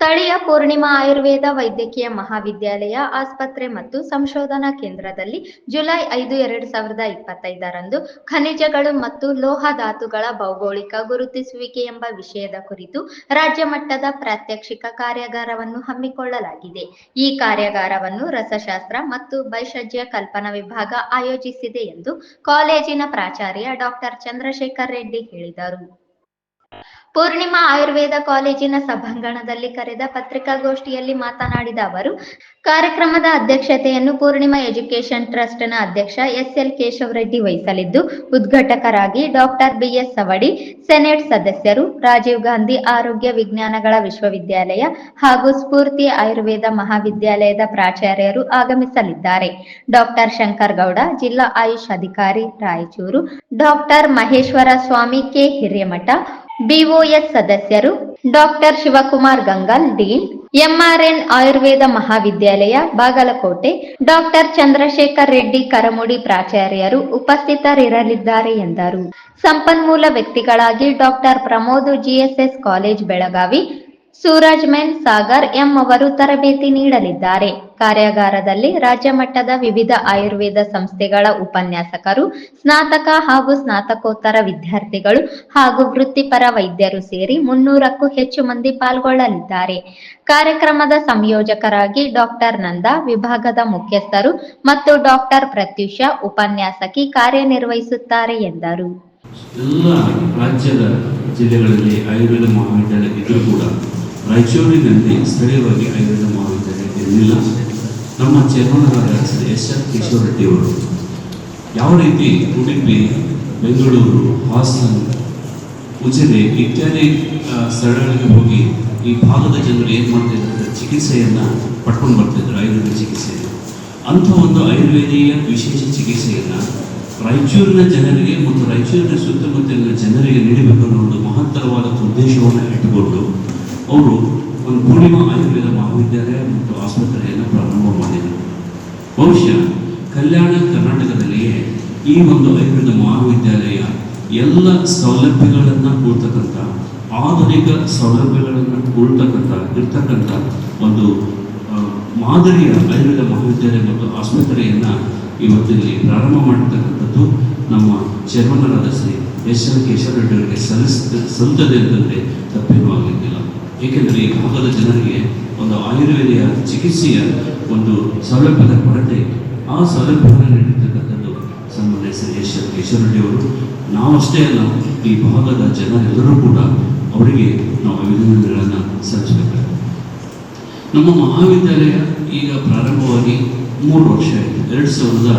ಸ್ಥಳೀಯ ಪೂರ್ಣಿಮಾ ಆಯುರ್ವೇದ ವೈದ್ಯಕೀಯ ಮಹಾವಿದ್ಯಾಲಯ ಆಸ್ಪತ್ರೆ ಮತ್ತು ಸಂಶೋಧನಾ ಕೇಂದ್ರದಲ್ಲಿ ಜುಲೈ ಐದು ಎರಡು ಸಾವಿರದ ಇಪ್ಪತ್ತೈದರಂದು ಖನಿಜಗಳು ಮತ್ತು ಲೋಹ ಧಾತುಗಳ ಭೌಗೋಳಿಕ ಗುರುತಿಸುವಿಕೆ ಎಂಬ ವಿಷಯದ ಕುರಿತು ರಾಜ್ಯ ಮಟ್ಟದ ಪ್ರಾತ್ಯಕ್ಷಿಕ ಕಾರ್ಯಾಗಾರವನ್ನು ಹಮ್ಮಿಕೊಳ್ಳಲಾಗಿದೆ. ಈ ಕಾರ್ಯಾಗಾರವನ್ನು ರಸಶಾಸ್ತ್ರ ಮತ್ತು ಭೈಷಜ್ಯ ಕಲ್ಪನಾ ವಿಭಾಗ ಆಯೋಜಿಸಿದೆ ಎಂದು ಕಾಲೇಜಿನ ಪ್ರಾಚಾರ್ಯ ಡಾಕ್ಟರ್ ಚಂದ್ರಶೇಖರ್ ರೆಡ್ಡಿ ಹೇಳಿದರು. ಪೂರ್ಣಿಮಾ ಆಯುರ್ವೇದ ಕಾಲೇಜಿನ ಸಭಾಂಗಣದಲ್ಲಿ ಕರೆದ ಪತ್ರಿಕಾಗೋಷ್ಠಿಯಲ್ಲಿ ಮಾತನಾಡಿದ ಅವರು, ಕಾರ್ಯಕ್ರಮದ ಅಧ್ಯಕ್ಷತೆಯನ್ನು ಪೂರ್ಣಿಮಾ ಎಜುಕೇಶನ್ ಟ್ರಸ್ಟ್ನ ಅಧ್ಯಕ್ಷ ಎಸ್ ಎಲ್ ಕೇಶವರೆಡ್ಡಿ ವಹಿಸಲಿದ್ದು, ಉದ್ಘಾಟಕರಾಗಿ ಡಾಕ್ಟರ್ ಬಿಎಸ್ ಸವಡಿ, ಸೆನೆಟ್ ಸದಸ್ಯರು, ರಾಜೀವ್ ಗಾಂಧಿ ಆರೋಗ್ಯ ವಿಜ್ಞಾನಗಳ ವಿಶ್ವವಿದ್ಯಾಲಯ ಹಾಗೂ ಸ್ಫೂರ್ತಿ ಆಯುರ್ವೇದ ಮಹಾವಿದ್ಯಾಲಯದ ಪ್ರಾಚಾರ್ಯರು ಆಗಮಿಸಲಿದ್ದಾರೆ. ಡಾಕ್ಟರ್ ಶಂಕರ್ ಗೌಡ ಜಿಲ್ಲಾ ಆಯುಷ್ ಅಧಿಕಾರಿ Raichur, doctor Maheshwara Swamy K Hiremath BOS ಸದಸ್ಯರು doctor Shivakumar Gangal, dean, MRN Ayurveda ಮಹಾವಿದ್ಯಾಲಯ, ಬಾಗಲಕೋಟೆ, ಡಾಕ್ಟರ್ ಚಂದ್ರಶೇಖರ್ ರೆಡ್ಡಿ ಕರಮುಡಿ ಪ್ರಾಚಾರ್ಯರು ಉಪಸ್ಥಿತರಿರಲಿದ್ದಾರೆ ಎಂದರು. ಸಂಪನ್ಮೂಲ ವ್ಯಕ್ತಿಗಳಾಗಿ doctor Pramod GSS college Belagavi Suraj men Sagar M ಅವರು ತರಬೇತಿ ನೀಡಲಿದ್ದಾರೆ. ಕಾರ್ಯಾಗಾರದಲ್ಲಿ ರಾಜ್ಯ ಮಟ್ಟದ ವಿವಿಧ ಆಯುರ್ವೇದ ಸಂಸ್ಥೆಗಳ ಉಪನ್ಯಾಸಕರು, ಸ್ನಾತಕ ಹಾಗೂ ಸ್ನಾತಕೋತ್ತರ ವಿದ್ಯಾರ್ಥಿಗಳು ಹಾಗೂ ವೃತ್ತಿಪರ ವೈದ್ಯರು ಸೇರಿ ಮುನ್ನೂರಕ್ಕೂ ಹೆಚ್ಚು ಮಂದಿ ಪಾಲ್ಗೊಳ್ಳಲಿದ್ದಾರೆ. ಕಾರ್ಯಕ್ರಮದ ಸಂಯೋಜಕರಾಗಿ ಡಾಕ್ಟರ್ ನಂದಾ, ವಿಭಾಗದ ಮುಖ್ಯಸ್ಥರು ಮತ್ತು ಡಾಕ್ಟರ್ ಪ್ರತ್ಯುಷ ಉಪನ್ಯಾಸಕಿ ಕಾರ್ಯನಿರ್ವಹಿಸುತ್ತಾರೆ ಎಂದರು. ರಾಜ್ಯದ ಜಿಲ್ಲೆಗಳಲ್ಲಿ ಆಯುರ್ವೇದ ಮಹಾವಿದ್ಯಾಲಯ ಇದ್ದರೂ ಕೂಡ ರಾಯಚೂರಿನಲ್ಲಿ ಸ್ಥಳೀಯವಾಗಿ ಆಯುರ್ವೇದ ಮಹಾವಿದ್ಯಾಲಯ ಇರಲಿಲ್ಲ ನಮ್ಮ ಚೇರ್ಮನರಾದ ಶ್ರೀ ಎಸ್ ಆರ್ ಕಿಶೋರ್ ರೆಡ್ಡಿಯವರು ಯಾವ ರೀತಿ ಉಡುಪಿ, ಬೆಂಗಳೂರು, ಹಾಸನ, ಉಜಿರೆ ಇತ್ಯಾದಿ ಸ್ಥಳಗಳಿಗೆ ಹೋಗಿ ಈ ಭಾಗದ ಜನರು ಏನು ಮಾಡ್ತಿದ್ದಾರೆ? ಚಿಕಿತ್ಸೆಯನ್ನು ಪಡ್ಕೊಂಡು ಬರ್ತಿದ್ರು ಆಯುರ್ವೇದ ಚಿಕಿತ್ಸೆಯನ್ನು. ಅಂಥ ಒಂದು ಆಯುರ್ವೇದೀಯ ವಿಶೇಷ ಚಿಕಿತ್ಸೆಯನ್ನು ರಾಯಚೂರಿನ ಜನರಿಗೆ ಮತ್ತು ರಾಯಚೂರಿನ ಸುತ್ತಮುತ್ತಲಿನ ಜನರಿಗೆ ನೀಡಬೇಕು ಅನ್ನೋ ಒಂದು ಮಹತ್ತರವಾದ ಉದ್ದೇಶವನ್ನು ಇಟ್ಟುಕೊಂಡು ಅವರು ಒಂದು ಪೂರ್ಣಿಮಾ ಆಯುರ್ವೇದ ಮಹಾವಿದ್ಯಾಲಯ ಮತ್ತು ಆಸ್ಪತ್ರೆಯನ್ನು ಪ್ರಾರಂಭ ಮಾಡಿದರು. ಬಹುಶಃ ಕಲ್ಯಾಣ ಕರ್ನಾಟಕದಲ್ಲಿಯೇ ಈ ಒಂದು ಆಯುರ್ವೇದ ಮಹಾವಿದ್ಯಾಲಯ ಎಲ್ಲ ಸೌಲಭ್ಯಗಳನ್ನು ಕೊಡ್ತಕ್ಕಂಥ, ಆಧುನಿಕ ಸೌಲಭ್ಯಗಳನ್ನು ಕೊಡ್ತಕ್ಕಂಥ, ಇರ್ತಕ್ಕಂಥ ಒಂದು ಮಾದರಿಯ ಆಯುರ್ವೇದ ಮಹಾವಿದ್ಯಾಲಯ ಮತ್ತು ಆಸ್ಪತ್ರೆಯನ್ನು ಇವತ್ತಿಲ್ಲಿ ಪ್ರಾರಂಭ ಮಾಡಿರ್ತಕ್ಕಂಥದ್ದು ನಮ್ಮ ಚೇರ್ಮನರಾದ ಶ್ರೀ ಎಸ್ ಎಲ್ ಕೇಶವ ರೆಡ್ಡಿ ಅವರಿಗೆ ಸಲ್ಲಿಸ, ಸಲ್ಲುತ್ತದೆ ಅಂತಂದರೆ ತಪ್ಪೇನೂ ಆಗಲಿಕ್ಕಿಲ್ಲ. ಏಕೆಂದರೆ ಈ ಭಾಗದ ಜನರಿಗೆ ಒಂದು ಆಯುರ್ವೇದಿಯ ಚಿಕಿತ್ಸೆಯ ಒಂದು ಸೌಲಭ್ಯದ ಕೊರತೆ, ಆ ಸೌಲಭ್ಯವನ್ನು ನೀಡಿರ್ತಕ್ಕಂಥದ್ದು ಸನ್ಮಾನ್ಯ ಶ್ರೀ ಎಸ್ ಎಲ್ ಕೇಶವ ರೆಡ್ಡಿ ಅವರು ನಾವಷ್ಟೇ ಅಲ್ಲ, ಈ ಭಾಗದ ಜನರೆಲ್ಲರೂ ಕೂಡ ಅವರಿಗೆ ನಾವು ಅಭಿನಂದನೆಗಳನ್ನು ಸಲ್ಲಿಸಬೇಕು ನಮ್ಮ ಮಹಾವಿದ್ಯಾಲಯ ಈಗ ಪ್ರಾರಂಭವಾಗಿ ಮೂರು ವರ್ಷ ಆಯಿತು. ಎರಡು ಸಾವಿರದ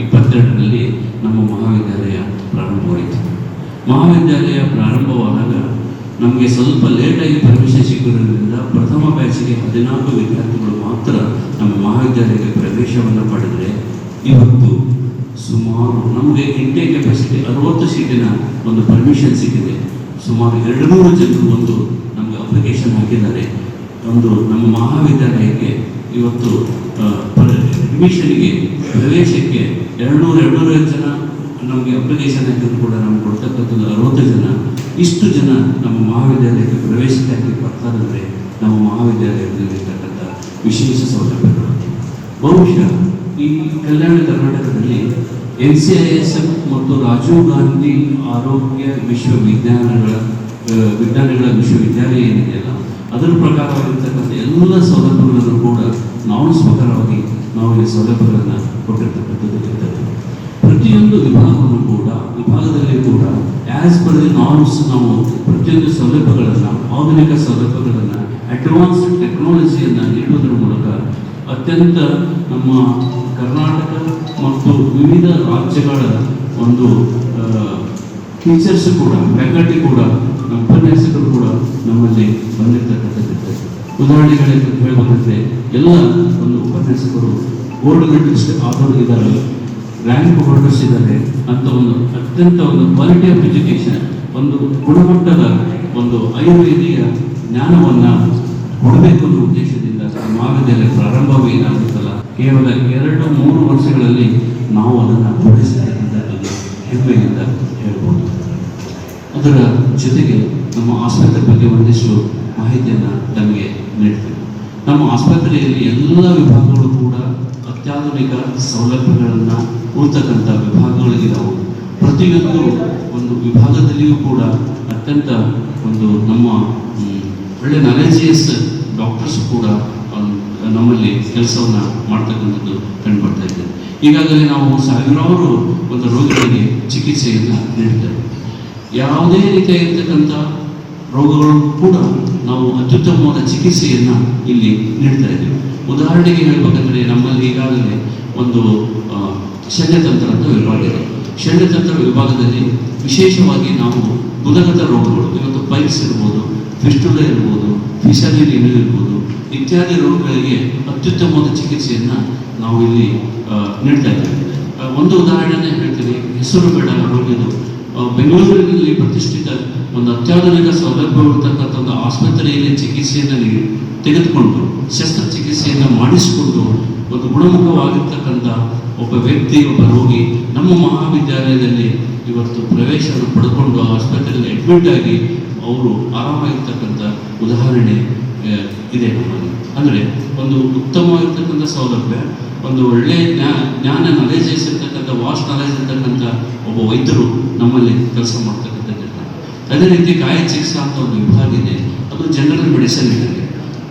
ಇಪ್ಪತ್ತೆರಡರಲ್ಲಿ ನಮ್ಮ ಮಹಾವಿದ್ಯಾಲಯ ಪ್ರಾರಂಭವಾಯಿತು ಮಹಾವಿದ್ಯಾಲಯ ಪ್ರಾರಂಭವಾದಾಗ ನಮಗೆ ಸ್ವಲ್ಪ ಲೇಟಾಗಿ ಪರ್ಮಿಷನ್ ಸಿಕ್ಕಿರೋದ್ರಿಂದ ಪ್ರಥಮ ಬ್ಯಾಚಿಗೆ ಹದಿನಾಲ್ಕು ವಿದ್ಯಾರ್ಥಿಗಳು ಮಾತ್ರ ನಮ್ಮ ಮಹಾವಿದ್ಯಾಲಯಕ್ಕೆ ಪ್ರವೇಶವನ್ನು ಪಡೆದರೆ ಇವತ್ತು ಸುಮಾರು ನಮಗೆ ಇಂಟೇಕ್ ಕೆಪಾಸಿಟಿ ಅರವತ್ತು ಸೀಟಿನ ಒಂದು ಪರ್ಮಿಷನ್ ಸಿಕ್ಕಿದೆ. ಸುಮಾರು ಎರಡು ನೂರು ಜನರು ಒಂದು ನಮಗೆ ಅಪ್ಲಿಕೇಶನ್ ಹಾಕಿದ್ದಾರೆ. ಒಂದು ನಮ್ಮ ಮಹಾವಿದ್ಯಾಲಯಕ್ಕೆ ಇವತ್ತು ಅಡ್ಮಿಷನ್ಗೆ ಪ್ರವೇಶಕ್ಕೆ ಎರಡುನೂರು ಎರಡುನೂರೈವತ್ತು ಜನ ನಮಗೆ ಅಪ್ಲಿಕೇಶನ್ ಹಾಕಿದ್ರು ಕೂಡ ನಮ್ಗೆ ಕೊಡ್ತಕ್ಕಂಥದ್ದು ಅರವತ್ತು ಜನ. ಇಷ್ಟು ಜನ ನಮ್ಮ ಮಹಾವಿದ್ಯಾಲಯಕ್ಕೆ ಪ್ರವೇಶಕ್ಕಾಗಿ ಬರ್ತಾರಂದರೆ ನಮ್ಮ ಮಹಾವಿದ್ಯಾಲಯದಲ್ಲಿರ್ತಕ್ಕಂಥ ವಿಶೇಷ ಸೌಲಭ್ಯಗಳು. ಬಹುಶಃ ಈ ಕಲ್ಯಾಣ ಕರ್ನಾಟಕದಲ್ಲಿ N C I S F ಮತ್ತು ರಾಜೀವ್ ಗಾಂಧಿ ಆರೋಗ್ಯ ವಿಶ್ವವಿಜ್ಞಾನಗಳ ವಿಜ್ಞಾನಗಳ ವಿಶ್ವವಿದ್ಯಾಲಯ ಏನಿದೆಯಲ್ಲ, ಅದರ ಪ್ರಕಾರವಾಗಿರ್ತಕ್ಕಂಥ ಎಲ್ಲ ಸೌಲಭ್ಯಗಳನ್ನು ಕೂಡ ನಾವು ಸ್ವಕರವಾಗಿ ನಾವು ಈ ಸೌಲಭ್ಯಗಳನ್ನು ಕೊಟ್ಟಿರ್ತಕ್ಕಂಥದ್ದು ಇರ್ತದೆ. ಪ್ರತಿಯೊಂದು ವಿಭಾಗವನ್ನು ಕೂಡ, ವಿಭಾಗದಲ್ಲಿ ಕೂಡ ಆ್ಯಸ್ ಪರ್ ದಿ ನಾರ್ಮ್ಸ್ ನಾವು ಪ್ರತಿಯೊಂದು ಸೌಲಭ್ಯಗಳನ್ನು, ಆಧುನಿಕ ಸೌಲಭ್ಯಗಳನ್ನು ಅಡ್ವಾನ್ಸ್ಡ್ ಟೆಕ್ನಾಲಜಿಯನ್ನು ನೀಡುವುದರ ಮೂಲಕ ಅತ್ಯಂತ ನಮ್ಮ ಕರ್ನಾಟಕ ಮತ್ತು ವಿವಿಧ ರಾಜ್ಯಗಳ ಒಂದು ಟೀಚರ್ಸ್ ಕೂಡ ಫ್ಯಾಕಲ್ಟಿ ಕೂಡ, ನಮ್ಮ ಉಪನ್ಯಾಸಕರು ಕೂಡ ನಮ್ಮಲ್ಲಿ ಬಂದಿರತಕ್ಕಂಥದ್ದು ಉದಾಹರಣೆಗಳಿಗೆ ಹೇಳಬೇಕಂದ್ರೆ ಎಲ್ಲ ಒಂದು ಉಪನ್ಯಾಸಕರು ಮೆಡಲಿಸ್ಟ್ ಆದವರು ಇದ್ದಾರೆ. ರ್ಯಾಂಕ್ ಹೋಲ್ಡರ್ಸ್ ಇದ್ದಾರೆ. ಅಂತ ಒಂದು ಅತ್ಯಂತ ಒಂದು ಕ್ವಾಲಿಟಿ ಆಫ್ ಎಜುಕೇಶನ್ ಒಂದು ಗುಣಮಟ್ಟದ ಒಂದು ಆಯುರ್ವೇದಿಯ ಜ್ಞಾನವನ್ನ ಕೊಡಬೇಕು ಅನ್ನೋ ಉದ್ದೇಶದಿಂದ ಮಹಾವಿದ್ಯಾಲಯ ಪ್ರಾರಂಭವೇ ಏನಾಗುತ್ತಲ್ಲ ಕೇವಲ ಎರಡು, ಮೂರು ವರ್ಷಗಳಲ್ಲಿ ನಾವು ಅದನ್ನು ಪೂರೈಸಿರ್ತಕ್ಕಂಥದ್ದು ಹೆಮ್ಮೆಯಿಂದ ಹೇಳ್ಬೋದು. ಅದರ ಜೊತೆಗೆ ನಮ್ಮ ಆಸ್ಪತ್ರೆ ಬಗ್ಗೆ ಒಂದಿಷ್ಟು ಮಾಹಿತಿಯನ್ನು ನಮಗೆ ನೀಡ್ತೀವಿ. ನಮ್ಮ ಆಸ್ಪತ್ರೆಯಲ್ಲಿ ಎಲ್ಲ ವಿಭಾಗಗಳು ಕೂಡ ಅತ್ಯಾಧುನಿಕ ಸೌಲಭ್ಯಗಳನ್ನು ಕೊಡ್ತಕ್ಕಂಥ ವಿಭಾಗಗಳು ಇದಾವೆ ಪ್ರತಿಯೊಂದು ಒಂದು ವಿಭಾಗದಲ್ಲಿಯೂ ಕೂಡ ಅತ್ಯಂತ ಒಂದು ನಮ್ಮ ಒಳ್ಳೆ ನಾಲೆಜಿಯಸ್ ಡಾಕ್ಟರ್ಸ್ ಕೂಡ ನಮ್ಮಲ್ಲಿ ಕೆಲಸವನ್ನು ಮಾಡ್ತಕ್ಕಂಥದ್ದು ಕಂಡುಬರ್ತಾ ಇದೆ. ಈಗಾಗಲೇ ನಾವು ಸಾವಿರಾರು ಒಂದು ರೋಗಿಗಳಿಗೆ ಚಿಕಿತ್ಸೆಯನ್ನು ನೀಡಿದ್ದೇವೆ ಯಾವುದೇ ರೀತಿಯಾಗಿರ್ತಕ್ಕಂಥ ರೋಗಗಳು ಕೂಡ ನಾವು ಅತ್ಯುತ್ತಮವಾದ ಚಿಕಿತ್ಸೆಯನ್ನು ಇಲ್ಲಿ ನೀಡ್ತಾ ಇದ್ದೀವಿ. ಉದಾಹರಣೆಗೆ ಹೇಳಬೇಕಂದ್ರೆ ನಮ್ಮಲ್ಲಿ ಈಗಾಗಲೇ ಒಂದು ಶಲ್ಯತಂತ್ರ ಅಂತ ವಿಭಾಗ ಇದೆ. ಶಲ್ಯತಂತ್ರ ವಿಭಾಗದಲ್ಲಿ ವಿಶೇಷವಾಗಿ ನಾವು ಗುಣಗತ ರೋಗಗಳು, ಇವತ್ತು ಪೈಲ್ಸ್ ಇರ್ಬೋದು, ಫಿಸ್ಟುಲ ಇರ್ಬೋದು ಫಿಸರಿ ಇರ್ಬೋದು, ಇತ್ಯಾದಿ ರೋಗಗಳಿಗೆ ಅತ್ಯುತ್ತಮವಾದ ಚಿಕಿತ್ಸೆಯನ್ನು ನಾವು ಇಲ್ಲಿ ನೀಡ್ತಾ ಇದ್ದೇವೆ. ಒಂದು ಉದಾಹರಣೆ ಹೇಳ್ತೀನಿ, ಹೆಸರು ಬೇಡ ರೋಗಿದು ಬೆಂಗಳೂರಿನಲ್ಲಿ ಪ್ರತಿಷ್ಠಿತ ಒಂದು ಅತ್ಯಾಧುನಿಕ ಸೌಲಭ್ಯವಿರತಕ್ಕಂಥ ಒಂದು ಆಸ್ಪತ್ರೆಯಲ್ಲಿ ಚಿಕಿತ್ಸೆಯನ್ನು ತೆಗೆದುಕೊಂಡು, ಶಸ್ತ್ರಚಿಕಿತ್ಸೆಯನ್ನು ಮಾಡಿಸಿಕೊಂಡು ಒಂದು ಗುಣಮುಖವಾಗಿರ್ತಕ್ಕಂಥ ಒಬ್ಬ ವ್ಯಕ್ತಿ, ಒಬ್ಬ ರೋಗಿ ನಮ್ಮ ಮಹಾವಿದ್ಯಾಲಯದಲ್ಲಿ ಇವತ್ತು ಪ್ರವೇಶವನ್ನು ಪಡ್ಕೊಂಡು ಆಸ್ಪತ್ರೆಯಲ್ಲಿ ಅಡ್ಮಿಟ್ ಆಗಿ ಅವರು ಆರಾಮಾಗಿರ್ತಕ್ಕಂಥ ಉದಾಹರಣೆ ಇದೆ ನಮ್ಮಲ್ಲಿ. ಅಂದರೆ ಒಂದು ಉತ್ತಮವಾಗಿರ್ತಕ್ಕಂಥ ಸೌಲಭ್ಯ, ಒಂದು ಒಳ್ಳೆಯ ಜ್ಞಾನ ಜ್ಞಾನ ನಾಲೆಜಸ್ ಇರ್ತಕ್ಕಂಥ ವಾಶ್ ನಾಲೆಜ್ ಇರ್ತಕ್ಕಂಥ ಒಬ್ಬ ವೈದ್ಯರು ನಮ್ಮಲ್ಲಿ ಕೆಲಸ ಮಾಡ್ತಕ್ಕಂಥದ್ದಿರ್ತಾರೆ ಅದೇ ರೀತಿ ಗಾಯ ಚಿಕಿತ್ಸಾ ಅಂತ ಒಂದು ವಿಭಾಗ ಇದೆ. ಅದು ಜನರಲ್ ಮೆಡಿಸಿನ್ ಇದೆ.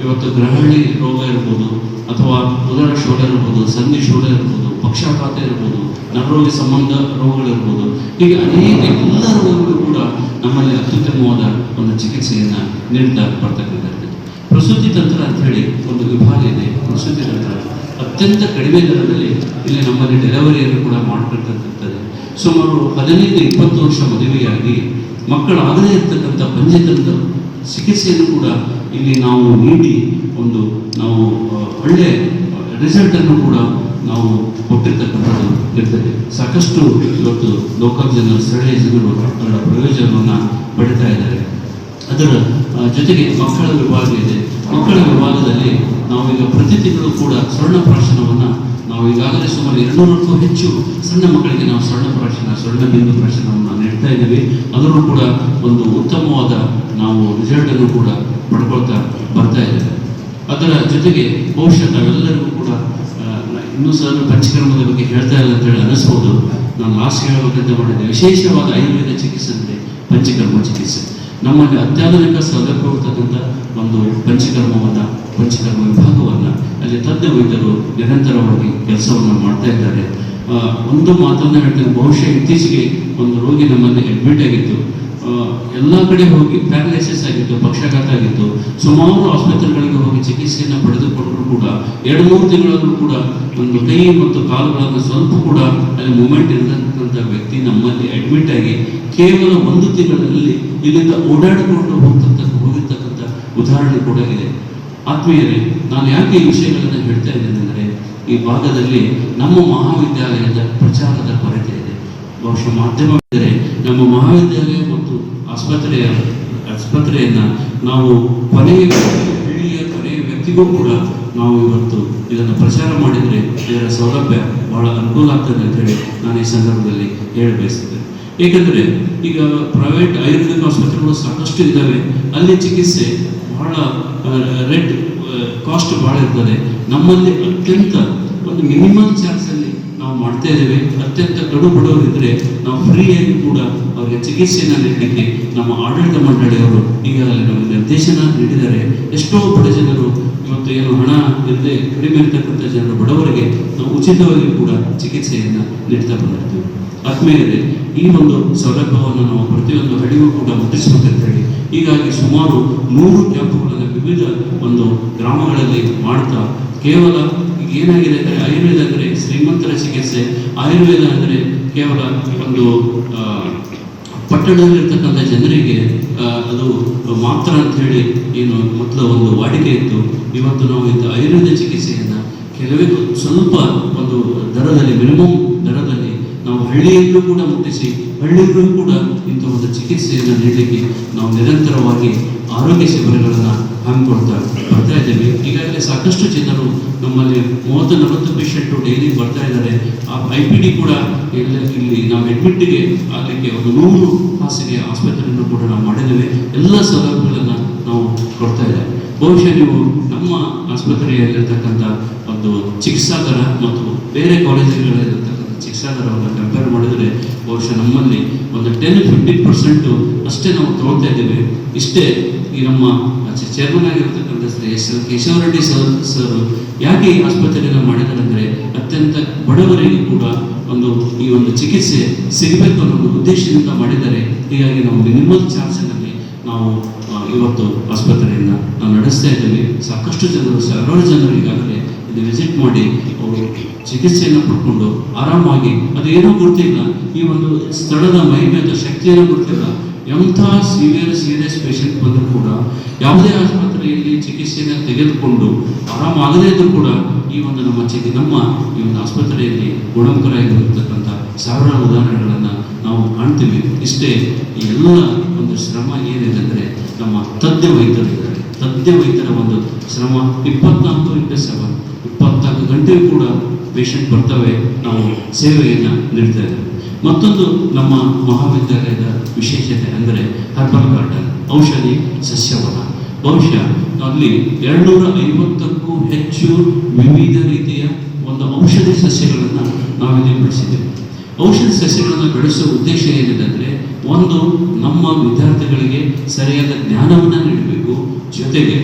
ಇವತ್ತು ಗ್ರಹಣಿ ರೋಗ ಇರ್ಬೋದು, ಅಥವಾ ಉದರ ಶೋಧ ಇರ್ಬೋದು, ಸಂಧಿ ಶೋಧ ಇರ್ಬೋದು ಪಕ್ಷಾಘಾತ ಇರ್ಬೋದು, ನರರೋಗಿ ಸಂಬಂಧ ರೋಗಗಳಿರ್ಬೋದು ಹೀಗೆ ಅನೇಕ ಎಲ್ಲ ರೋಗಗಳು ಕೂಡ ನಮ್ಮಲ್ಲಿ ಅತ್ಯುತ್ತಮವಾದ ಒಂದು ಚಿಕಿತ್ಸೆಯನ್ನು ನೀಡ್ತಾ ಬರ್ತಕ್ಕಂಥದ್ದು. ಪ್ರಸೂತಿ ತಂತ್ರ ಅಂತ ಹೇಳಿ ಒಂದು ವಿಭಾಗ ಇದೆ. ಪ್ರಸೂತಿ ತಂತ್ರ. ಅತ್ಯಂತ ಕಡಿಮೆ ದರದಲ್ಲಿ ಇಲ್ಲಿ ನಮ್ಮಲ್ಲಿ ಡೆಲಿವರಿಯನ್ನು ಕೂಡ ಮಾಡ್ಕೊಳ್ತಕ್ಕಂಥದ್ದು ಸುಮಾರು ಹದಿನೈದು ಇಪ್ಪತ್ತು ವರ್ಷ ಮದುವೆಯಾಗಿ ಮಕ್ಕಳಾಗದೇ ಇರ್ತಕ್ಕಂಥ ಪಂಚತಂತ್ರ ಚಿಕಿತ್ಸೆಯನ್ನು ಕೂಡ ಇಲ್ಲಿ ನಾವು ನೀಡಿ ಒಂದು ನಾವು ಒಳ್ಳೆಯ ಒಳ್ಳೆ ರಿಸಲ್ಟನ್ನು ಕೂಡ ನಾವು ಕೊಟ್ಟಿರ್ತಕ್ಕಂಥದ್ದು ಇರ್ತದೆ ಸಾಕಷ್ಟು ಇವತ್ತು ಲೋಕಲ್ ಜನರು ಸ್ಥಳೀಯ ಜನರು ಅದರ ಪ್ರಯೋಜನವನ್ನು ಪಡಿತಾ ಇದ್ದಾರೆ. ಅದರ ಜೊತೆಗೆ ಮಕ್ಕಳ ವಿಭಾಗ ಇದೆ. ಮಕ್ಕಳ ವಿಭಾಗದಲ್ಲಿ ನಾವೀಗ ಪ್ರತಿ ತಿಂಗಳು ಕೂಡ ಸ್ವರ್ಣ ಪ್ರಾಶನವನ್ನು ನಾವು ಈಗಾಗಲೇ ಸುಮಾರು ಎರಡುನೂರಕ್ಕೂ ಹೆಚ್ಚು ಸಣ್ಣ ಮಕ್ಕಳಿಗೆ ನಾವು ಸ್ವರ್ಣ ಪ್ರಾಶನ, ಸ್ವರ್ಣ ಬಿಂದು ಪ್ರಾಶನವನ್ನು ನೀಡ್ತಾ ಇದ್ದೀವಿ. ಅದರಲ್ಲೂ ಕೂಡ ಒಂದು ಉತ್ತಮವಾದ ನಾವು ರಿಸಲ್ಟನ್ನು ಕೂಡ ಪಡ್ಕೊಳ್ತಾ ಬರ್ತಾ ಇದ್ದೇವೆ. ಅದರ ಜೊತೆಗೆ ಬಹುಶಃ ನಾವೆಲ್ಲರಿಗೂ ಕೂಡ ಇನ್ನೂ ಸಹ ಪಂಚಕರ್ಮದ ಬಗ್ಗೆ ಹೇಳ್ತಾ ಇಲ್ಲ ಅಂತ ಹೇಳಿ ಅನಿಸ್ಬೋದು. ನಾನು ಲಾಸ್ಟ್ ಹೇಳಬೇಕಂತ ಮಾಡಿದ್ದೆ. ವಿಶೇಷವಾದ ಆಯುರ್ವೇದ ಚಿಕಿತ್ಸೆ ಅಂದರೆ ಪಂಚಕರ್ಮ ಚಿಕಿತ್ಸೆ. ನಮ್ಮಲ್ಲಿ ಅತ್ಯಾಧುನಿಕ ಸೌಲಭ್ಯವಿರ್ತಕ್ಕಂಥ ಒಂದು ಪಂಚಕರ್ಮವನ್ನು, ಪಂಚಕರ್ಮ ವಿಭಾಗವನ್ನು ಅಲ್ಲಿ ತಜ್ಞ ವೈದ್ಯರು ನಿರಂತರವಾಗಿ ಕೆಲಸವನ್ನು ಮಾಡ್ತಾ ಇದ್ದಾರೆ. ಒಂದು ಮಾತನ್ನು ಹೇಳ್ತೇನೆ, ಬಹುಶಃ ಇತ್ತೀಚೆಗೆ ಒಂದು ರೋಗಿ ನಮ್ಮಲ್ಲಿ ಅಡ್ಮಿಟ್ ಆಗಿತ್ತು. ಎಲ್ಲ ಕಡೆ ಹೋಗಿ ಪ್ಯಾರಲೈಸಿಸ್ ಆಗಿತ್ತು, ಪಕ್ಷಾಘಾತ ಆಗಿತ್ತು. ಸುಮಾರು ಆಸ್ಪತ್ರೆಗಳಿಗೆ ಹೋಗಿ ಚಿಕಿತ್ಸೆಯನ್ನು ಪಡೆದುಕೊಂಡರೂ ಕೂಡ, ಎರಡು ಮೂರು ತಿಂಗಳಲ್ಲೂ ಕೂಡ ಒಂದು ಕೈ ಮತ್ತು ಕಾಲುಗಳನ್ನು ಸ್ವಲ್ಪ ಕೂಡ ಅಲ್ಲಿ ಮೂಮೆಂಟ್ ಇರತಕ್ಕಂಥ ವ್ಯಕ್ತಿ ನಮ್ಮಲ್ಲಿ ಅಡ್ಮಿಟ್ ಆಗಿ ಕೇವಲ ಒಂದು ತಿಂಗಳಲ್ಲಿ ಇಲ್ಲಿಂದ ಓಡಾಡಿಕೊಂಡು ಹೋಗ್ತಕ್ಕಂಥ ಹೋಗಿರ್ತಕ್ಕಂಥ ಉದಾಹರಣೆ ಕೂಡ ಇದೆ. ಆತ್ಮೀಯರೇ, ನಾನು ಯಾಕೆ ಈ ವಿಷಯಗಳನ್ನು ಹೇಳ್ತಾ ಇದ್ದೇನೆ ಅಂದರೆ ಈ ಭಾಗದಲ್ಲಿ ನಮ್ಮ ಮಹಾವಿದ್ಯಾಲಯದ ಪ್ರಚಾರದ ಕೊರತೆ ಇದೆ. ಬಹುಶಃ ಮಾಧ್ಯಮವಿದ್ದರೆ ನಮ್ಮ ಮಹಾವಿದ್ಯಾಲಯ ಮತ್ತು ಆಸ್ಪತ್ರೆಯ, ಆಸ್ಪತ್ರೆಯನ್ನ ನಾವು ಕೊನೆಯ ಹಳ್ಳಿಯ ಕೊನೆಯ ವ್ಯಕ್ತಿಗೂ ಕೂಡ ನಾವು ಇವತ್ತು ಇದನ್ನು ಪ್ರಚಾರ ಮಾಡಿದರೆ ಇದರ ಸೌಲಭ್ಯ ಬಹಳ ಅನುಕೂಲ ಆಗ್ತದೆ ಅಂತ ಹೇಳಿ ನಾನು ಈ ಸಂದರ್ಭದಲ್ಲಿ ಹೇಳ ಬಯಸ್ತೇನೆ ಏಕೆಂದರೆ ಈಗ ಪ್ರೈವೇಟ್ ಆಯುರ್ವೇದಿಕ್ ಆಸ್ಪತ್ರೆಗಳು ಸಾಕಷ್ಟು ಇದ್ದಾವೆ. ಅಲ್ಲಿ ಚಿಕಿತ್ಸೆ ಬಹಳ ರೇಟ್ ಕಾಸ್ಟ್ ಭಾಳ ಇರ್ತದೆ. ನಮ್ಮಲ್ಲಿ ಅತ್ಯಂತ ಒಂದು ಮಿನಿಮಮ್ ಚಾರ್ಜಲ್ಲಿ ನಾವು ಮಾಡ್ತಾ ಇದ್ದೇವೆ. ಅತ್ಯಂತ ಕಡು ಬಡವರಿದ್ದರೆ ನಾವು ಫ್ರೀಯಾಗಿ ಕೂಡ ಅವರಿಗೆ ಚಿಕಿತ್ಸೆಯನ್ನು ನೀಡಲಿಕ್ಕೆ ನಮ್ಮ ಆಡಳಿತ ಮಂಡಳಿಯವರು ಈಗಾಗಲೇ ನಮಗೆ ನಿರ್ದೇಶನ ನೀಡಿದ್ದಾರೆ. ಎಷ್ಟೋ ಬಡ ಜನರು ಇವತ್ತು ಏನು ಹಣ ಇಲ್ಲದೆ ಕಡಿಮೆ ಇರ್ತಕ್ಕಂಥ ಜನರು ಬಡವರಿಗೆ ನಾವು ಉಚಿತವಾಗಿ ಕೂಡ ಚಿಕಿತ್ಸೆಯನ್ನು ನೀಡ್ತಾ ಬಂದಿರ್ತೀವಿ. ಆತ್ಮೀಯರೇ ಈ ಒಂದು ಸೌಲಭ್ಯವನ್ನು ನಾವು ಪ್ರತಿಯೊಂದು ಹಳ್ಳಿಗೂ ಕೂಡ ಹೇಳಿ ಹೀಗಾಗಿ ಸುಮಾರು ನೂರು ಕ್ಯಾಂಪುಗಳನ್ನು ವಿವಿಧ ಒಂದು ಗ್ರಾಮಗಳಲ್ಲಿ ಮಾಡ್ತಾ ಕೇವಲ ಈಗ ಏನಾಗಿದೆ ಅಂದರೆ ಆಯುರ್ವೇದ ಅಂದರೆ ಶ್ರೀಮಂತರ ಚಿಕಿತ್ಸೆ, ಆಯುರ್ವೇದ ಅಂದರೆ ಕೇವಲ ಒಂದು ಪಟ್ಟಣದಲ್ಲಿರ್ತಕ್ಕಂಥ ಜನರಿಗೆ ಅದು ಮಾತ್ರ ಅಂತ ಹೇಳಿ ಏನು ಮೊದಲ ಒಂದು ವಾಡಿಕೆ ಇತ್ತು. ಇವತ್ತು ನಾವು ಇಂಥ ಆಯುರ್ವೇದ ಚಿಕಿತ್ಸೆಯನ್ನು ಕೆಲವೇ ಸ್ವಲ್ಪ ಒಂದು ದರದಲ್ಲಿ, ಮಿನಿಮಮ್ ದರದಲ್ಲಿ ನಾವು ಹಳ್ಳಿಯಲ್ಲೂ ಕೂಡ ಮುಟ್ಟಿಸಿ, ಹಳ್ಳಿಯಲ್ಲೂ ಕೂಡ ಇಂಥ ಒಂದು ಚಿಕಿತ್ಸೆಯನ್ನು ನೀಡಲಿಕ್ಕೆ ನಾವು ನಿರಂತರವಾಗಿ ಆರೋಗ್ಯ ಶಿಬಿರಗಳನ್ನು ಹಮ್ಮಿಕೊಳ್ತಾ ಬರ್ತಾ ಇದ್ದೇವೆ. ಈಗಾಗಲೇ ಸಾಕಷ್ಟು ಜನರು ನಮ್ಮಲ್ಲಿ ಮೂವತ್ತು ನಲವತ್ತು ಪೇಷಂಟು ಡೈಲಿ ಬರ್ತಾ ಇದ್ದಾರೆ. ಆ ಐ ಪಿ ಡಿ ಕೂಡ ಎಲ್ಲ ಇಲ್ಲಿ ನಾವು ಅಡ್ಮಿಟ್ಗೆ ಆಗಲಿಕ್ಕೆ ಒಂದು ನೂರು ಹಾಸಿಗೆ ಆಸ್ಪತ್ರೆಯನ್ನು ಕೂಡ ನಾವು ಮಾಡಿದ್ದೇವೆ. ಎಲ್ಲ ಸೌಲಭ್ಯಗಳನ್ನು ನಾವು ಕೊಡ್ತಾ ಇದ್ದೇವೆ ಬಹುಶಃ ನೀವು ನಮ್ಮ ಆಸ್ಪತ್ರೆಯಲ್ಲಿರ್ತಕ್ಕಂಥ ಒಂದು ಚಿಕಿತ್ಸಾ ದರ ಮತ್ತು ಬೇರೆ ಕಾಲೇಜುಗಳಲ್ಲಿರ್ತಕ್ಕಂಥ ಚಿಕಿತ್ಸಾ ದರವನ್ನು ಕಂಪೇರ್ ಮಾಡಿದರೆ ಬಹುಶಃ ನಮ್ಮಲ್ಲಿ ಒಂದು ಟೆನ್ ಫಿಫ್ಟೀನ್ ಪರ್ಸೆಂಟು ಅಷ್ಟೇ ನಾವು ತಗೊಳ್ತಾ ಇದ್ದೇವೆ. ಇಷ್ಟೇ ಈ ನಮ್ಮ ಚೇರ್ಮನ್ ಆಗಿರ್ತಕ್ಕಂಥ Shri S L Keshava Reddy sir sir ಯಾಕೆ ಈ ಆಸ್ಪತ್ರೆಯನ್ನು ಮಾಡಿದ್ದಾರೆ ಅತ್ಯಂತ ಬಡವರಿಗೆ ಕೂಡ ಒಂದು ಈ ಒಂದು ಚಿಕಿತ್ಸೆ ಸಿಗಬೇಕು ಅನ್ನೋ ಉದ್ದೇಶದಿಂದ ಮಾಡಿದ್ದಾರೆ. ಹೀಗಾಗಿ ನಾವು ಮಿನಿಮಲ್ ಚಾರ್ಜಿನಲ್ಲಿ ನಾವು ಇವತ್ತು ಆಸ್ಪತ್ರೆಯನ್ನು ನಾವು ನಡೆಸ್ತಾ ಇದ್ದೇವೆ. ಸಾಕಷ್ಟು ಜನರು, ಸಾವಿರಾರು ಜನರು ಈಗಾಗಲೇ ವಿಸಿಟ್ ಮಾಡಿ ಅವರು ಚಿಕಿತ್ಸೆಯನ್ನು ಪಡ್ಕೊಂಡು ಆರಾಮಾಗಿ, ಅದೇನೂ ಗೊತ್ತಿಲ್ಲ, ಈ ಒಂದು ಸ್ಥಳದ ಮಹಿಮೆಯ ಶಕ್ತಿಯನ್ನು ಗೊತ್ತಿಲ್ಲ, ಎಂಥ ಸಿವಿಯರ್ ಸೀರಿಯಸ್ ಪೇಷಂಟ್ ಬಂದರೂ ಕೂಡ ಯಾವುದೇ ಆಸ್ಪತ್ರೆಯಲ್ಲಿ ಚಿಕಿತ್ಸೆಯನ್ನು ತೆಗೆದುಕೊಂಡು ಆರಾಮಾಗದೇ ಇದ್ದರೂ ಕೂಡ ಈ ಒಂದು ನಮ್ಮ ಚಿಕಿ, ನಮ್ಮ ಈ ಒಂದು ಆಸ್ಪತ್ರೆಯಲ್ಲಿ ಗುಣಮುಖರಾಗಿರತಕ್ಕಂಥ ಸಾವಿರಾರು ಉದಾಹರಣೆಗಳನ್ನು ನಾವು ಕಾಣ್ತೀವಿ. ಇಷ್ಟೇ ಈ ಒಂದು ಶ್ರಮ ಏನಿದೆ ಅಂದರೆ ನಮ್ಮ ತಜ್ಞ ವೈದ್ಯರಿದ್ದಾರೆ ತಜ್ಞ ವೈದ್ಯರ ಒಂದು ಶ್ರಮ. ಇಪ್ಪತ್ನಾಲ್ಕು ಇಂಟು ಸೆವೆನ್ ಇಪ್ಪತ್ನಾಲ್ಕು ಗಂಟೆಯೂ ಕೂಡ ಪೇಷಂಟ್ ಬರ್ತವೆ. ನಾವು ಸೇವೆಯನ್ನು ನೀಡ್ತಾ ಮತ್ತೊಂದು ನಮ್ಮ ಮಹಾವಿದ್ಯಾಲಯದ ವಿಶೇಷತೆ ಅಂದರೆ ಹರ್ಬಲ್ ಗಾರ್ಡನ್ ಔಷಧಿ ಸಸ್ಯವನ ಬಹುಶಃ ಅಲ್ಲಿ ಎರಡುನೂರ ಐವತ್ತಕ್ಕೂ ಹೆಚ್ಚು ವಿವಿಧ ರೀತಿಯ ಒಂದು ಔಷಧಿ ಸಸ್ಯಗಳನ್ನು ನಾವಿಲ್ಲಿ ಬೆಳೆಸಿದ್ದೇವೆ. ಔಷಧಿ ಸಸ್ಯಗಳನ್ನು ಬೆಳೆಸುವ ಉದ್ದೇಶ ಏನಿದೆ ಅಂದರೆ ಒಂದು, ನಮ್ಮ ವಿದ್ಯಾರ್ಥಿಗಳಿಗೆ ಸರಿಯಾದ ಜ್ಞಾನವನ್ನು ನೀಡಬೇಕು. ಜೊತೆಗೆ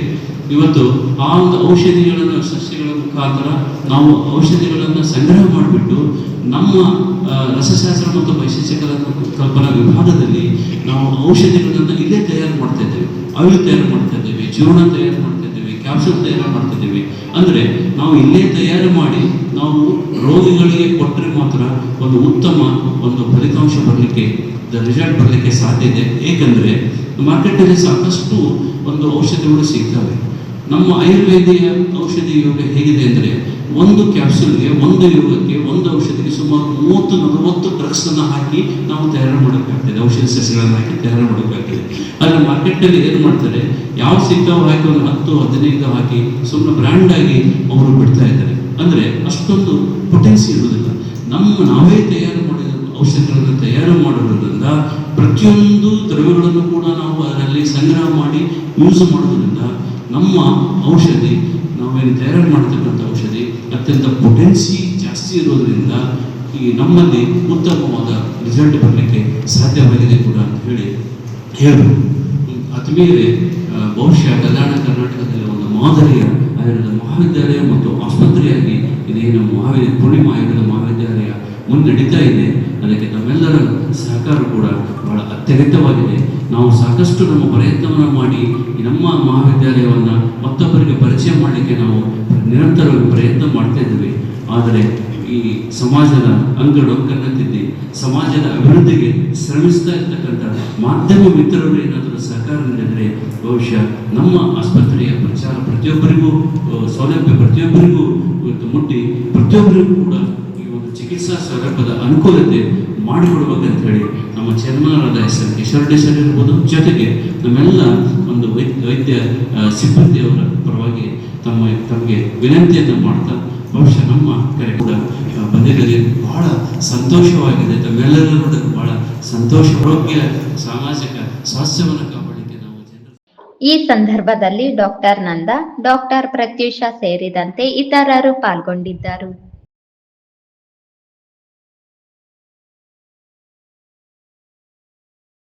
ಇವತ್ತು ಆ ಒಂದು ಔಷಧಿಗಳನ್ನು, ಸಸ್ಯಗಳ ಮುಖಾಂತರ ನಾವು ಔಷಧಿಗಳನ್ನು ಸಂಗ್ರಹ ಮಾಡಿಬಿಟ್ಟು ನಮ್ಮ ರಸಶಾಸ್ತ್ರ ಮತ್ತು ವೈಶಿಷ್ಟ್ಯಗಳ ಕಲ್ಪನಾ ವಿಭಾಗದಲ್ಲಿ ನಾವು ಔಷಧಿಗಳನ್ನು ಇಲ್ಲೇ ತಯಾರು ಮಾಡ್ತಾ ಇದ್ದೇವೆ. ಆಯಿಲ್ ತಯಾರು ಮಾಡ್ತಾ ಇದ್ದೇವೆ ಚೂರ್ಣ ತಯಾರು ಮಾಡ್ತಾ ಇದ್ದೇವೆ, ಕ್ಯಾಪ್ಸೂಲ್ ತಯಾರು ಮಾಡ್ತಾ ಅಂದರೆ ನಾವು ಇಲ್ಲೇ ತಯಾರು ಮಾಡಿ ನಾವು ರೋಗಿಗಳಿಗೆ ಕೊಟ್ಟರೆ ಮಾತ್ರ ಒಂದು ಉತ್ತಮ ಒಂದು ಫಲಿತಾಂಶ ಬರಲಿಕ್ಕೆ ರಿಸಲ್ಟ್ ಬರಲಿಕ್ಕೆ ಸಾಧ್ಯ ಇದೆ. ಏಕೆಂದರೆ ಮಾರ್ಕೆಟಲ್ಲಿ ಸಾಕಷ್ಟು ಒಂದು ಔಷಧಿಗಳು ಸಿಗ್ತವೆ. ನಮ್ಮ ಆಯುರ್ವೇದಿಯ ಔಷಧಿ ಯೋಗ ಹೇಗಿದೆ ಅಂದರೆ ಒಂದು ಕ್ಯಾಪ್ಸೂಲ್ಗೆ ಒಂದು ಯೋಗಕ್ಕೆ ಒಂದು ಔಷಧಿಗೆ ಸುಮಾರು ಮೂವತ್ತು ನಲವತ್ತು ಡ್ರಗ್ಸನ್ನು ಹಾಕಿ ನಾವು ತಯಾರು ಮಾಡೋಕ್ಕಾಗ್ತದೆ. ಔಷಧಿ ಸಸ್ಯಗಳನ್ನು ಹಾಕಿ ತಯಾರು ಮಾಡೋಕ್ಕಾಗ್ತದೆ. ಆದರೆ ಮಾರ್ಕೆಟಲ್ಲಿ ಏನು ಮಾಡ್ತಾರೆ? ಯಾವ ಸಿಗ್ತಾವ ಹಾಕಿ ಒಂದು ಹತ್ತು ಹದಿನೈದು ಹಾಕಿ ಸುಮ್ಮನೆ ಬ್ರ್ಯಾಂಡಾಗಿ ಅವರು ಬಿಡ್ತಾ ಇದ್ದಾರೆ. ಅಂದರೆ ಅಷ್ಟೊಂದು ಪೊಟೆನ್ಸಿ ಇರುವುದಿಲ್ಲ. ನಮ್ಮ ನಾವೇ ತಯಾರು ಮಾಡಿದ ಔಷಧಿಗಳನ್ನು ತಯಾರು ಮಾಡುವುದರಿಂದ ಪ್ರತಿಯೊಂದು ದ್ರವ್ಯಗಳನ್ನು ಕೂಡ ನಾವು ಅದರಲ್ಲಿ ಸಂಗ್ರಹ ಮಾಡಿ ಯೂಸ್ ಮಾಡೋದ್ರಿಂದ ನಮ್ಮ ಔಷಧಿ, ನಾವೇನು ತಯಾರು ಮಾಡ್ತಕ್ಕಂಥ ಔಷಧಿ ಅತ್ಯಂತ ಪೊಟೆನ್ಸಿ ಜಾಸ್ತಿ ಇರೋದ್ರಿಂದ ಈ ನಮ್ಮಲ್ಲಿ ಉತ್ತಮವಾದ ರಿಸಲ್ಟ್ ಬರಲಿಕ್ಕೆ ಸಾಧ್ಯವಾಗಿದೆ ಕೂಡ ಅಂತ ಹೇಳಿ ಹೇಳಬೇಕು ಅದ ಮೇಲೆ ಬಹುಶಃ ಕಲ್ಯಾಣ ಕರ್ನಾಟಕದಲ್ಲಿ ಒಂದು ಮಾದರಿಯ ಆಯುರ್ವೇದ ಮಹಾವಿದ್ಯಾಲಯ ಮತ್ತು ಆಸ್ಪತ್ರೆಯಾಗಿ ಇದೇನು ಮಹಾವಿ ಪೂರ್ಣಿಮಾ ಆಯುರ್ವೇದ ಮಹಾವಿದ್ಯಾಲಯ ಮುನ್ನಡೀತಾ ಇದೆ. ಅದಕ್ಕೆ ನಮ್ಮೆಲ್ಲರ ಸಹಕಾರ ಕೂಡ ಬಹಳ ಅತ್ಯಗತ್ಯವಾಗಿದೆ. ನಾವು ಸಾಕಷ್ಟು ನಮ್ಮ ಪ್ರಯತ್ನವನ್ನು ಮಾಡಿ ನಮ್ಮ ಮಹಾವಿದ್ಯಾಲಯವನ್ನು ಮತ್ತೊಬ್ಬರಿಗೆ ಪರಿಚಯ ಮಾಡಲಿಕ್ಕೆ ನಾವು ನಿರಂತರವಾಗಿ ಪ್ರಯತ್ನ ಮಾಡ್ತಾ ಇದ್ದೇವೆ. ಆದರೆ ಈ ಸಮಾಜದ ಅಂಗಡೊಂಕನ್ನು ತಿದ್ದಿ ಸಮಾಜದ ಅಭಿವೃದ್ಧಿಗೆ ಶ್ರಮಿಸ್ತಾ ಇರ್ತಕ್ಕಂಥ ಮಾಧ್ಯಮ ಮಿತ್ರರು ಏನಾದರೂ ಸಹಕಾರ ನೀಡಿದರೆ ಬಹುಶಃ ನಮ್ಮ ಆಸ್ಪತ್ರೆಯ ಪ್ರಚಾರ ಪ್ರತಿಯೊಬ್ಬರಿಗೂ ಸೌಲಭ್ಯ ಪ್ರತಿಯೊಬ್ಬರಿಗೂ ಇವತ್ತು ಮುಟ್ಟಿ, ಪ್ರತಿಯೊಬ್ಬರಿಗೂ ಕೂಡ ಈ ಒಂದು ಚಿಕಿತ್ಸಾ ಸೌಲಭ್ಯದ ಅನುಕೂಲತೆ ಮಾಡಿಕೊಡ್ಬೇಕಂತ ಹೇಳಿ ನಮ್ಮ ಚೇರ್ಮನರಾದ ಎಸ್ ಎಲ್ ಕಿಶೋರ್ ಸರ್ ಇರ್ಬೋದು, ಜೊತೆಗೆ ನಮ್ಮೆಲ್ಲ ಒಂದು ವೈದ್ಯ ವೈದ್ಯ ಸಿಬ್ಬಂದಿಯವರ ಪರವಾಗಿ ತಮ್ಮ, ತಮಗೆ ವಿನಂತಿಯನ್ನು ಮಾಡ್ತಾ ಬಹುಶಃ ನಮ್ಮ ಕರೆ ಕೂಡ ಬಂದಿದ್ದಾರೆ ಬಹಳ ಸಂತೋಷವಾಗಿದೆ. ತಮ್ಮೆಲ್ಲರೂ ಬಹಳ ಸಂತೋಷ ಆರೋಗ್ಯ ಸಾಮಾಜಿಕ ಸ್ವಾಸ್ಥ್ಯವನ್ನು ಕಾಪಾಡಲಿಕ್ಕೆ ನಾವು ಈ ಸಂದರ್ಭದಲ್ಲಿ ಡಾಕ್ಟರ್ ನಂದ, ಡಾಕ್ಟರ್ ಪ್ರತ್ಯೂಷ ಸೇರಿದಂತೆ ಇತರರು ಪಾಲ್ಗೊಂಡಿದ್ದರು.